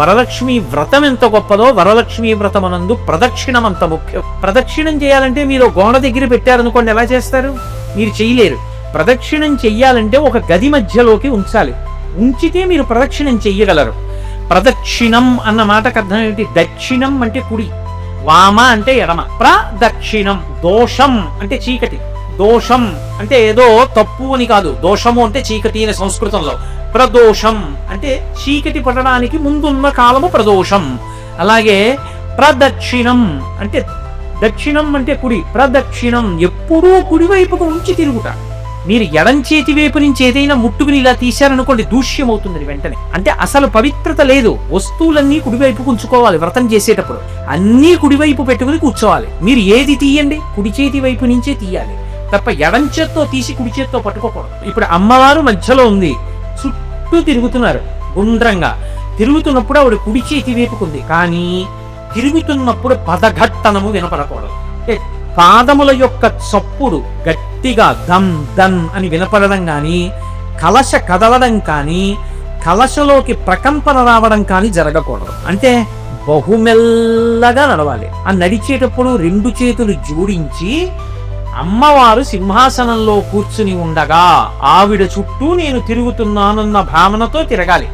వరలక్ష్మి వ్రతం ఎంత గొప్పదో వరలక్ష్మి వ్రతం అనందు ప్రదక్షిణం అంత ముఖ్యం. ప్రదక్షిణం చేయాలంటే మీరు గోడ దగ్గర పెట్టారనుకోండి ఎలా చేస్తారు? మీరు చేయలేరు. ప్రదక్షిణం చెయ్యాలంటే ఒక గది మధ్యలోకి ఉంచాలి. ఉంచితే మీరు ప్రదక్షిణం చెయ్యగలరు. ప్రదక్షిణం అన్న మాటకు అర్థం ఏంటి? దక్షిణం అంటే కుడి. వామ అంటే ఎడమ. ప్రదక్షిణం దోషం అంటే చీకటి. దోషం అంటే ఏదో తప్పు అని కాదు. దోషము అంటే చీకటి అనే సంస్కృతంలో. ప్రదోషం అంటే చీకటి పడడానికి ముందున్న కాలము ప్రదోషం. అలాగే ప్రదక్షిణం అంటే దక్షిణం అంటే కుడి. ప్రదక్షిణం ఎప్పుడూ కుడి వైపుకు ఉంచి తిరుగుట. మీరు ఎడం చేతి వైపు నుంచి ఏదైనా ముట్టుకుని ఇలా తీశారనుకోండి దూష్యం అవుతుంది వెంటనే. అంటే అసలు పవిత్రత లేదు. వస్తువులన్నీ కుడివైపు ఉంచుకోవాలి వ్రతం చేసేటప్పుడు. అన్నీ కుడివైపు పెట్టుకుని కూర్చోవాలి. మీరు ఏది తీయండి? కుడి చేతి వైపు నుంచే తీయాలి. తప్ప ఎడం చేత్తో తీసి కుడి చేత్తో పట్టుకోకూడదు. ఇప్పుడు అమ్మవారు మధ్యలో ఉంది. చుట్టూ తిరుగుతున్నారు గుండ్రంగా. తిరుగుతున్నప్పుడు ఆవిడ కుడి చేతి వేపుకుంది. కానీ తిరుగుతున్నప్పుడు పదఘట్టనము వినపడకూడదు. పాదముల యొక్క చప్పుడు గట్టిగా దమ్ దమ్ అని వినపడడం కానీ కలశ కదలడం కానీ కలశలోకి ప్రకంపన రావడం కానీ జరగకూడదు. అంటే బహుమెల్లగా నడవాలి. ఆ నడిచేటప్పుడు రెండు చేతులు జోడించి అమ్మవారు సింహాసనంలో కూర్చుని ఉండగా ఆవిడ చుట్టూ నేను తిరుగుతున్నానన్న భావనతో తిరగాలి.